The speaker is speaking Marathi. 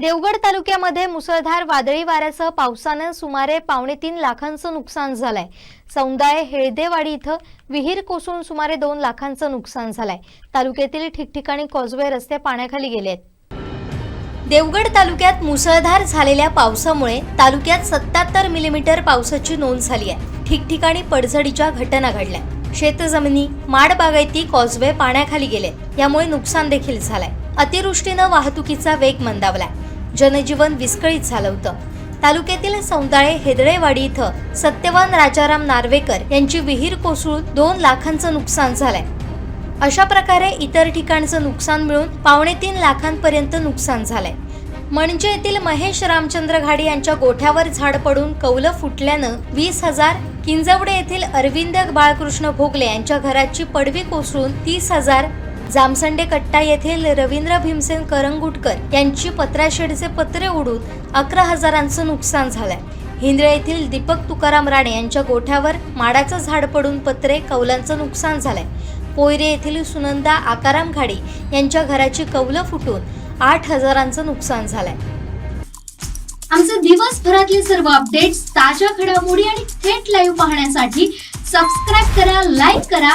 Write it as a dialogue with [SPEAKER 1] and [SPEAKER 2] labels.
[SPEAKER 1] देवगड तालुक्यामध्ये मुसळधार वादळी वाऱ्यासह पावसानं सुमारे पावणे तीन लाखांचं नुकसान झालंय. सौंदाय हेळदेवाडी इथं विहीर कोसळून सुमारे दोन लाखांचं नुकसान झालंय. तालुक्यातील ठिकठिकाणी कॉजवे रस्ते पाण्याखाली गेले आहेत. देवगड तालुक्यात मुसळधार झालेल्या पावसामुळे तालुक्यात सत्याहत्तर मिलीमीटर पावसाची नोंद झाली आहे. ठिकठिकाणी पडझडीच्या घटना घडल्या. शेतजमिनी माडबागायती कॉजवे पाण्याखाली गेले यामुळे नुकसान देखील झालंय. अतिवृष्टीनं वाहतुकीचा वेग मंदावलाय. जनजीवन विस्कळीत झालं होतं. तालुक्यातील सौंदाळे हेदळेवाडी इथं सत्यवान राजाराम नार्वेकर यांची विहीर कोसळून दोन लाखांचं नुकसान झालंय. अशा प्रकारे इतर ठिकाणचं नुकसान मिळून पावणे तीन लाखांपर्यंत नुकसान झालंय. म्हणजे येथील महेश रामचंद्र घाडी यांच्या गोठ्यावर झाड पडून कौलं फुटल्यानं वीस हजार किंजवडे येथील अरविंद बाळकृष्ण भोगले यांच्या घराची पडवी कोसळून तीस हजार जामसंडे कट्टा येथील रवींद्र भीमसेन करंगुटकर यांची पत्राशेडचे पत्रे उडून अकरा हजारांचं नुकसान झालंय. हिंद्रे येथील दीपक तुकाराम राणे यांच्या गोठ्यावर माडाचं झाड पडून पत्रे कौलांचं नुकसान झालंय. पोयरे येथील सुनंदा आकाराम घाडी यांच्या घराची कौलं फुटून आठ हजारांचं नुकसान झालंय.
[SPEAKER 2] आमचे दिवसभरातले सर्व अपडेट्स ताज्या घडामोडी आणि थेट लाईव्ह पाहण्यासाठी सबस्क्राईब करा लाईक करा